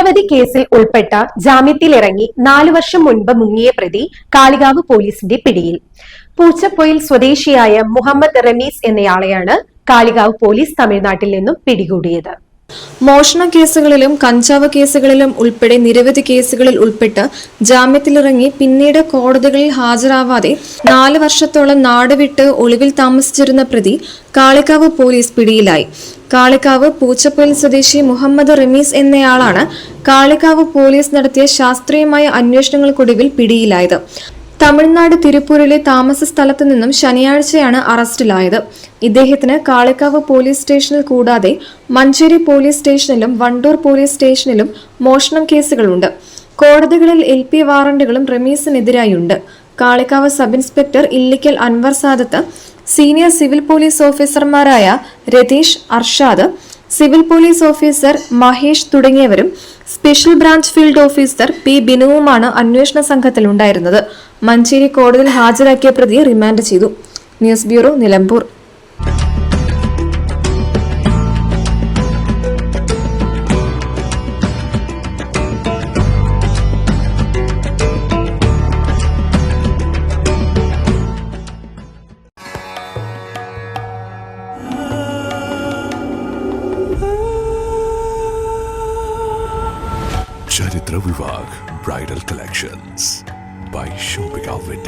നിരവധി കേസിൽ ഉൾപ്പെട്ട ജാമ്യത്തിലിറങ്ങി നാലു വർഷം മുൻപ് മുങ്ങിയ പ്രതി കാളികാവ് പോലീസിന്റെ പിടിയിൽ. പൂച്ചപ്പൊയിൽ സ്വദേശിയായ മുഹമ്മദ് റമീസ് എന്നയാളെയാണ് കാളികാവ് പോലീസ് തമിഴ്നാട്ടിൽ നിന്നും പിടികൂടിയത്. മോഷണ കേസുകളിലും കഞ്ചാവ് കേസുകളിലും ഉൾപ്പെടെ നിരവധി കേസുകളിൽ ഉൾപ്പെട്ട് ജാമ്യത്തിലിറങ്ങി പിന്നീട് കോടതികളിൽ ഹാജരാവാതെ നാല് വർഷത്തോളം നാടുവിട്ട് ഒളിവിൽ താമസിച്ചിരുന്ന പ്രതി കാളിക്കാവ് പോലീസ് പിടിയിലായി. കാളിക്കാവ് പൂച്ചപ്പൊയിൽ സ്വദേശി മുഹമ്മദ് റമീസ് എന്നയാളാണ് കാളിക്കാവ് പോലീസ് നടത്തിയ ശാസ്ത്രീയമായ അന്വേഷണങ്ങൾക്കൊടുവിൽ പിടിയിലായത്. തമിഴ്നാട് തിരുപ്പൂരിലെ താമസ സ്ഥലത്തു നിന്നും ശനിയാഴ്ചയാണ് അറസ്റ്റിലായത്. ഇദ്ദേഹത്തിന് കാളിക്കാവ് പോലീസ് സ്റ്റേഷനിൽ കൂടാതെ മഞ്ചേരി പോലീസ് സ്റ്റേഷനിലും വണ്ടൂർ പോലീസ് സ്റ്റേഷനിലും മോഷണം കേസുകളുണ്ട്. കോടതികളിൽ എൽ പി വാറണ്ടുകളും റമീസിനെതിരായുണ്ട്. Kalikavu sub inspector Illikkal Anwar Sadath senior civil police ഓഫീസർമാരായ Ratheesh Arshad civil police officer Mahesh തുടങ്ങിയവരും special branch field officer P ബിനുവുമാണ് അന്വേഷണ സംഘത്തിൽ ഉണ്ടായിരുന്നത് മഞ്ചേരി കോടതിയിൽ ഹാജരാക്കിയ പ്രതിയെ റിമാൻഡ് ചെയ്തു. News bureau Nilambur. ചരിത്ര Bridal bridal by shopping Alvin